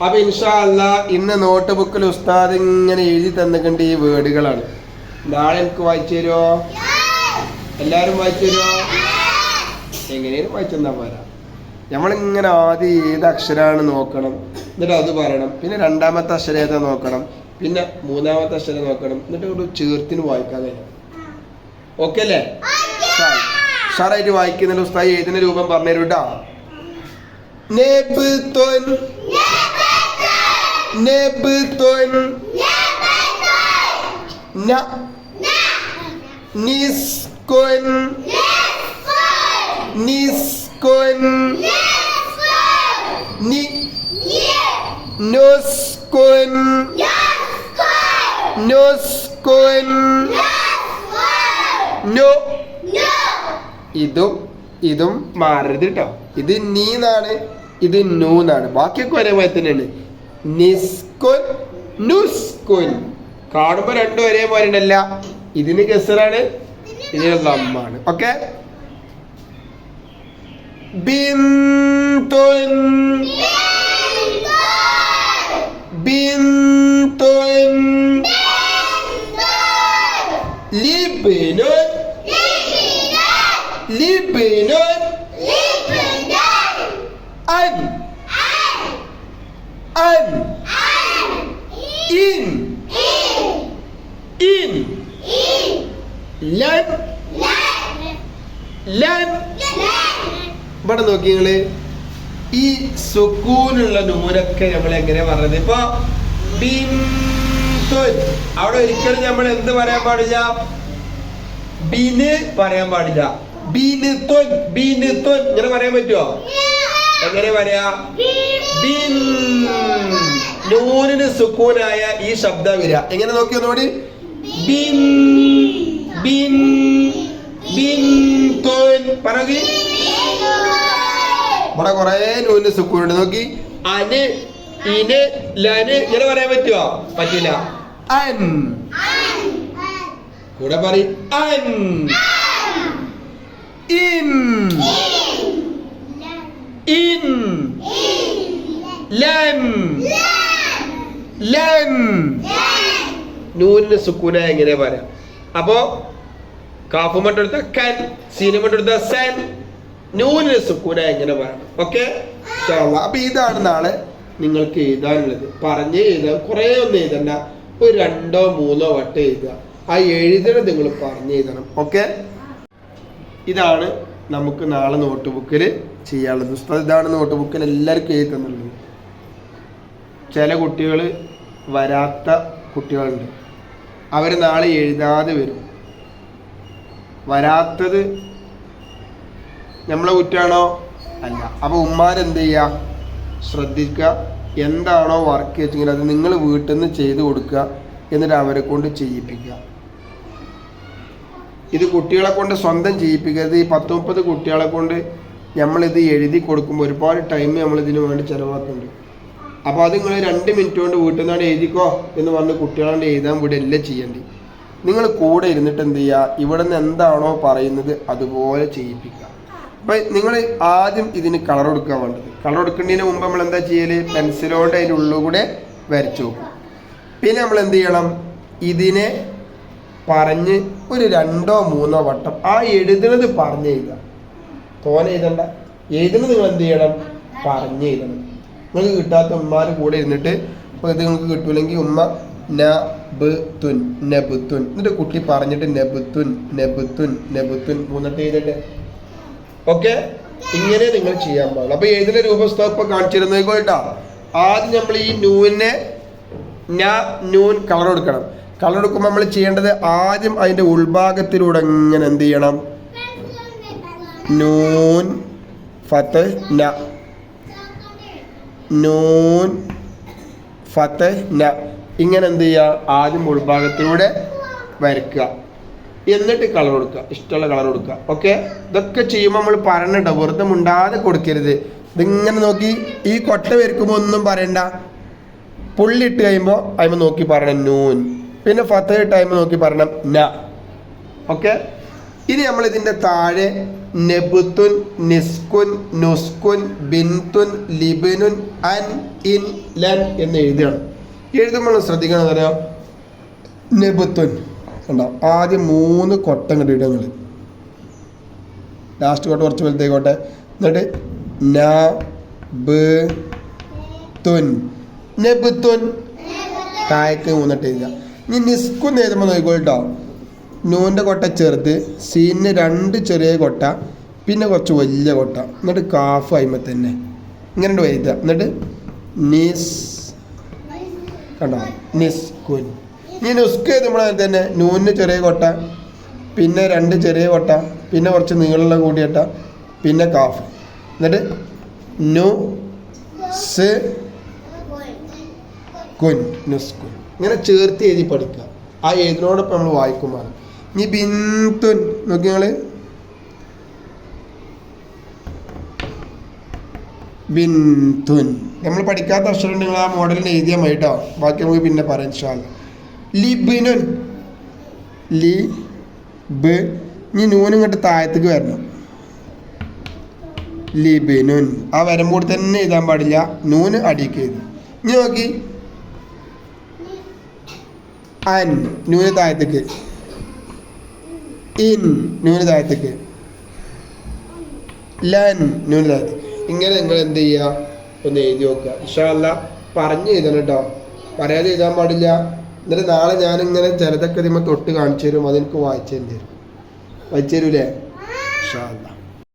അപ്പൊ ഇൻഷാ അല്ല ഇന്ന് നോട്ട് ബുക്കിൽ ഉസ്താദ് ഇങ്ങനെ എഴുതി തന്നിട്ടുണ്ട് ഈ വേർഡുകളാണ്. നാളെ എനിക്ക് വായിച്ചു തരുമോ എല്ലാരും വായിച്ചു തരുമോ എങ്ങനെയും വായിച്ചു തന്നാ പോരാ. നമ്മളിങ്ങനെ ആദ്യം ഏത് അക്ഷരമാണ് നോക്കണം എന്നിട്ട് അത് പറയണം. പിന്നെ രണ്ടാമത്തെ അക്ഷരം ഏതാ നോക്കണം പിന്നെ മൂന്നാമത്തെ അക്ഷരം നോക്കണം എന്നിട്ട് ഒരു ചേർത്തിന് വായിക്കാൻ കഴിയും. ഓക്കെ അല്ലേ? ഉഷാറായിട്ട് വായിക്കുന്നില്ല. ഉസ്താദ് ഏതിന്റെ രൂപം പറഞ്ഞു തരൂ നെബുത്തൊൻ നെബുത്തൊൻ ന നിസ്കൊൻ നിസ്കൊൻ നി നുസ്കൊൻ നുസ്കൊൻ ഇതും ഇതും മാറരുത് കേട്ടോ ഇത് നീന്നാണ് ഇത് നൂന്നാണ്. ബാക്കിയൊക്കെ ഒരേപോലെ തന്നെയാണ്. നിസ്കൊൻ നുസ്കുൻ. കാണുമ്പോ രണ്ടും ഒരേപോലെ ഉണ്ടല്ല. ഇതിന് കെസറാണ് ഇതിന് ലമ്മാണ് ഓക്കെ? ബിന്തുൻ. ബിന്തുൻ. ലിബിനുൻ. ലിബിനുൻ. അൻ. അൻ ഇൻ ഇൻ ലൻ ലൻ ഇവിടെ നോക്കി നിങ്ങൾ ഈ സുക്കൂനുള്ള നൂരൊക്കെ നമ്മൾ എങ്ങനെ പറഞ്ഞത്? ഇപ്പൊ അവിടെ ഒരിക്കലും നമ്മൾ എന്ത് പറയാൻ പാടില്ല? ബിന് പറയാൻ പാടില്ല. ബിനുത്തൊൻ തൊൻ. ഇങ്ങനെ പറയാൻ പറ്റുമോ എങ്ങനെ പറയാ ബിൻ. നൂനിന് സുക്കൂനായ ഈ ശബ്ദം വരിക എങ്ങനെ നോക്കി ഒന്നുകൂടി? ബിൻ. ബിൻ. ബിൻ തോൻ. പറകി ഇവിടെ കുറെ നൂനിന് സുക്കൂനുണ്ട്. നോക്കി. അന് ഇന് ലന്. ഇങ്ങനെ പറയാൻ പറ്റുമോ പറ്റില്ല അൻ. കൂടെ പറയും. അൻ. ഇൻ. ഇൻ. ലൻ ലൻ നൂനിന് സുക്കൂന എങ്ങനെ പറയാം? അപ്പോ കാഫ് മട്ടെടുത്ത കൻ സീന മട്ടെടുത്ത സെൻ നൂനിന് സുക്കൂന എങ്ങനെ പറയണം ഓക്കെ? അപ്പൊ ഇതാണ് നാളെ നിങ്ങൾക്ക് എഴുതാനുള്ളത്. പറഞ്ഞ് എഴുതാൻ കുറേ ഒന്നും എഴുതണ്ട. ഒരു രണ്ടോ മൂന്നോ വട്ടം എഴുതുക. ആ എഴുതണം നിങ്ങൾ പറഞ്ഞ് എഴുതണം. ഓക്കെ? ഇതാണ് നമുക്ക് നാളെ നോട്ട് ബുക്കിൽ ചെയ്യാനുള്ളത്. ഉസ്താദ് ഇതാണ് നോട്ട് ബുക്കിൽ എല്ലാവർക്കും എഴുതി തന്നുള്ളത് ചില കുട്ടികൾ വരാത്ത കുട്ടികളുണ്ട്. അവർ നാളെ എഴുതാതെ വരും. വരാത്തത് നമ്മളെ കുറ്റാണോ? അല്ല. അപ്പോൾ ഉമ്മാരെന്ത് ചെയ്യുക ശ്രദ്ധിക്കുക. എന്താണോ വർക്ക് വെച്ചെങ്കിൽ അത് നിങ്ങൾ വീട്ടിൽ നിന്ന് ചെയ്ത് കൊടുക്കുക. എന്നിട്ട് അവരെ കൊണ്ട് ചെയ്യിപ്പിക്കുക. ഇത് കുട്ടികളെ കൊണ്ട് സ്വന്തം ചെയ്യിപ്പിക്കരുത്. ഈ പത്ത് മുപ്പത് കുട്ടികളെ കൊണ്ട് നമ്മളിത് എഴുതി കൊടുക്കുമ്പോൾ ഒരുപാട് ടൈം നമ്മൾ ഇതിനു വേണ്ടി ചിലവാക്കുന്നുണ്ട്. അപ്പോൾ അത് നിങ്ങൾ രണ്ട് മിനിറ്റ് കൊണ്ട് വീട്ടിൽ നിന്നാണ് എഴുതിക്കോ എന്ന് പറഞ്ഞ് കുട്ടികളെ എഴുതാൻ എല്ലാം ചെയ്യേണ്ടി. നിങ്ങൾ കൂടെ ഇരുന്നിട്ട് എന്ത് ചെയ്യുക ഇവിടെ നിന്ന് എന്താണോ പറയുന്നത് അതുപോലെ ചെയ്യിപ്പിക്കുക. അപ്പം നിങ്ങൾ ആദ്യം ഇതിന് കളർ കൊടുക്കാൻ വേണ്ടത്. കളർ കൊടുക്കുന്നതിന് മുമ്പ് നമ്മൾ എന്താ ചെയ്യൽ? പെൻസിലോണ്ട് അതിന്റെ ഉള്ളിൽ കൂടെ വരച്ചു നോക്കും പിന്നെ നമ്മൾ എന്ത് ചെയ്യണം? ഇതിനെ പറഞ്ഞ് ഒരു രണ്ടോ മൂന്നോ വട്ടം ആ എഴുതുന്നത് പറഞ്ഞ് എഴുതുക. തോനെ എഴുതണ്ട. എഴുതുന്നത് നിങ്ങൾ എന്ത് ചെയ്യണം? പറഞ്ഞ് എഴുതണം. നിങ്ങൾക്ക് കിട്ടാത്ത ഉമ്മാർ കൂടെ ഇരുന്നിട്ട് അപ്പോൾ ഇത് നിങ്ങൾക്ക് കിട്ടൂലെങ്കിൽ ഉമ്മ ന ബ് തുൻ നബുത്തുൻ എന്നിട്ട് കുട്ടി പറഞ്ഞിട്ട് നബുത്തുൻ നബുത്തുൻ നബുത്തുൻ മൂന്നിട്ട് എഴുതട്ടെ. ഓക്കെ? ഇങ്ങനെ നിങ്ങൾ ചെയ്യാൻ പാടില്ല. അപ്പൊ എഴുതുന്ന രൂപസ്ഥ ഇപ്പോൾ കാണിച്ചിരുന്നേക്കോ കേട്ടോ. ആദ്യം നമ്മൾ ഈ നൂനെ ഞാൻ നൂൻ കളർ കൊടുക്കണം. കളർ കൊടുക്കുമ്പോൾ നമ്മൾ ചെയ്യേണ്ടത് ആദ്യം അതിന്റെ ഉൾഭാഗത്തിലൂടെ ഇങ്ങനെ എന്ത് ചെയ്യണം? നൂൻ ഫത്ത് ന. നൂൻ ഫത്ത് ന. ഇങ്ങനെ എന്ത് ചെയ്യുക? ആദ്യം ഉൾഭാഗത്തിലൂടെ വരയ്ക്കുക. എന്നിട്ട് കളർ കൊടുക്കുക. ഇഷ്ടമുള്ള കളർ കൊടുക്കുക. ഓക്കെ? ഇതൊക്കെ ചെയ്യുമ്പോൾ നമ്മൾ പറയണ്ട വെറുതെ മുണ്ടാതെ കൊടുക്കരുത്. ഇതിങ്ങനെ നോക്കി ഈ കൊട്ട വരയ്ക്കുമ്പോൾ ഒന്നും പറയണ്ട. പുള്ളി ഇട്ട് കഴിയുമ്പോൾ അതിമ നോക്കി പറയണം നൂൻ. പിന്നെ ഫത്തേ ടൈം നോക്കി പറയണം ന. ഓക്കെ ഇനി നമ്മൾ ഇതിന്റെ താഴെ നെബുത്തുൻ നിസ്കുൻ നുസ്കുൻ ബിന്തുൻ ലിബിനുൻ അൻ ഇൻ ലൻ എന്ന് എഴുതുകയാണ് എഴുതുമ്പോൾ ശ്രദ്ധിക്കണം പറയാം നെബുത്തുൻ. കണ്ടോ? ആദ്യം മൂന്ന് കൊട്ടം കണ്ടിട്ട് നിങ്ങൾ ലാസ്റ്റ് കൊട്ട കുറച്ച് വലുതേക്കോട്ടെ എന്നിട്ട് ന ബ് തുൻ നെബുത്തുൻ. താഴേക്ക് മൂന്നിട്ട് എഴുതുക. ഇനി നിസ്കുന്ന് എഴുതുമ്പോൾ നോക്കിക്കോട്ടോ. നൂന്റെ കൊട്ട ചെറുത് സീനിന് രണ്ട് ചെറിയ കൊട്ട പിന്നെ കുറച്ച് വലിയ കൊട്ട. എന്നിട്ട് കാഫ് അയിമ തന്നെ ഇങ്ങനെ എഴുതുക എന്നിട്ട് നിസ് കണ്ടോ? നിസ്കുൻ. ഇനി നുസ്ക് എഴുതുമ്പോൾ തന്നെ? നൂനിന് ചെറിയ കൊട്ട പിന്നെ രണ്ട് ചെറിയ കൊട്ട പിന്നെ കുറച്ച് നീളമുള്ള കൂടിയട്ട പിന്നെ കാഫ്. എന്നിട്ട് നു സ് കുൻ. നുസ്കുൻ. ഇങ്ങനെ ചേർത്ത് എഴുതി പഠിക്കുക. ആ എഴുതിനോടൊപ്പം നമ്മൾ വായിക്കുമ്പോൾ ഇനി ബിന്തുൻ നോക്കി നിങ്ങൾ ബിന്തുൻ നമ്മൾ പഠിക്കാത്ത അക്ഷരം നിങ്ങൾ ആ മോഡലിന് എഴുതിയാൽ മതി കേട്ടോ ബാക്കി നമുക്ക് പിന്നെ പറയാം ഇൻഷാല്ല ലിബിനുൻ ലി ബ്. ഇനി നൂനും ഇങ്ങോട്ട് താഴത്തേക്ക് വരണം. ലിബിനുൻ ആ വരുമ്പോൾ തന്നെ എഴുതാൻ പാടില്ല. നൂന് അടിക്ക് എഴുതി ഇനി നോക്കി. അൻ നൂന് താഴത്തേക്ക് ഇൻ നൂന് താഴത്തേക്ക് ലൻ നൂന് ഇങ്ങനെ നിങ്ങൾ എന്ത് ചെയ്യുക? ഒന്ന് എഴുതി നോക്കുക. ഇഷ്ടമല്ല പറഞ്ഞ് എഴുതണം കേട്ടോ. പറയാതെ എഴുതാൻ പാടില്ല. എന്നിട്ട് നാളെ ഞാനിങ്ങനെ ചിലതൊക്കെ ഇതിമ്മ തൊട്ട് കാണിച്ചു തരും. അതെനിക്ക് വായിച്ചു തരും. വായിച്ചു തരൂലേ? ഇഷാല്ല